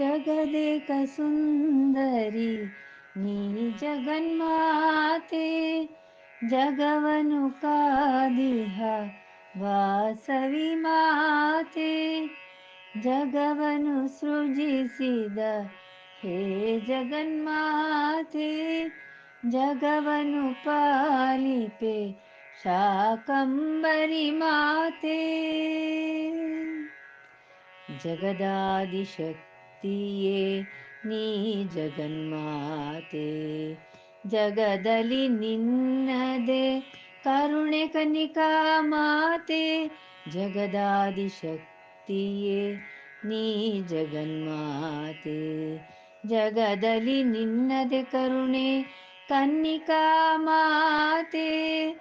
जगदेकसुन्दरी नी जगन्माते जगवनुकादिह वासवि माते जगवनु सृजिसिद हे जगन्माते जगवनु पालिपे शाकम्बरि माते जगदादिशक्ति ಜಗದಾದಿಶಕ್ತಿಯೇ ನೀ ಜಗನ್ಮಾತೆ. ಜಗದಲ್ಲಿ ನಿನ್ನದೆ ಕರುಣೆ ಕನಿಕಾ ಮಾತೆ. ಜಗದಾದಿಶಕ್ತಿಯೇ, ನೀ ಜಗನ್ಮಾತೆ. ಜಗದಲ್ಲಿ ನಿನ್ನದೆ ಕರುಣೆ ಕನ್ನಿಕಾ ಮಾತೆ.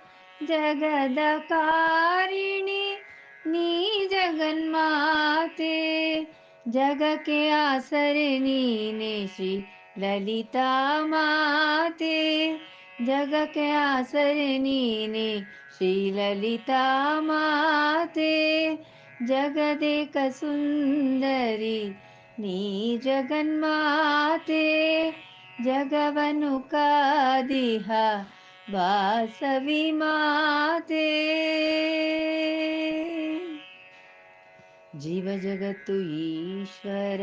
ಜಗದ ಕಾರಿಣಿ, ನೀ ಜಗನ್ಮಾತೆ. जग के आसरनी ने श्री ललिता माते। जग के आसरनी ने श्री ललिता माते। जग जगदेक सुंदरी नी जगन्माते जगवनु का दिहा बासवी माते। ಜೀವ ಜಗತ್ತು ಈಶ್ವರ,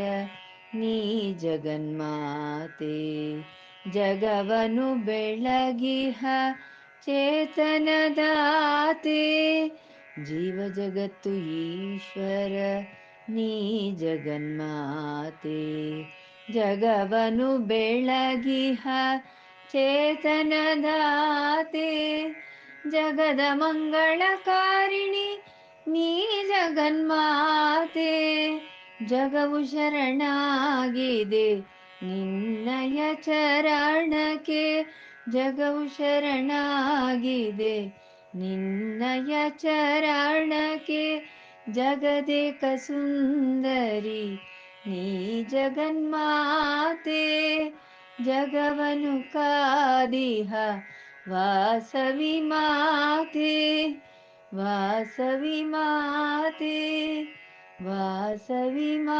ನೀ ಜಗನ್ಮಾತೆ. ಜಗವನು ಬೆಳಗಿಹ ಚೇತನದಾತೆ ಜೀವ ಜಗತ್ತು ಈಶ್ವರ, ನೀ ಜಗನ್ಮಾತೆ. ಜಗವನು ಬೆಳಗಿಹ ಚೇತನದಾತೆ ಜಗದ ಮಂಗಳಕಾರಿಣಿ, ನೀ ಜಗನ್ಮಾತೆ. ಜಗವು ಶರಣಾಗಿದೆ ನಿನ್ನಯ ಚರಣಕ್ಕೆ ಜಗವು ಶರಣಾಗಿದೆ ನಿನ್ನಯ ಚರಣಕ್ಕೆ ಜಗದೇಕ ಸುಂದರಿ ನೀ ಜಗನ್ಮಾತೆ ಜಗವನು ಕಾದಿಹ ವಾಸವಿ ಮಾತೆ ವಾಸವಿ ಮಾತೆ ಬಸವಿಮಾ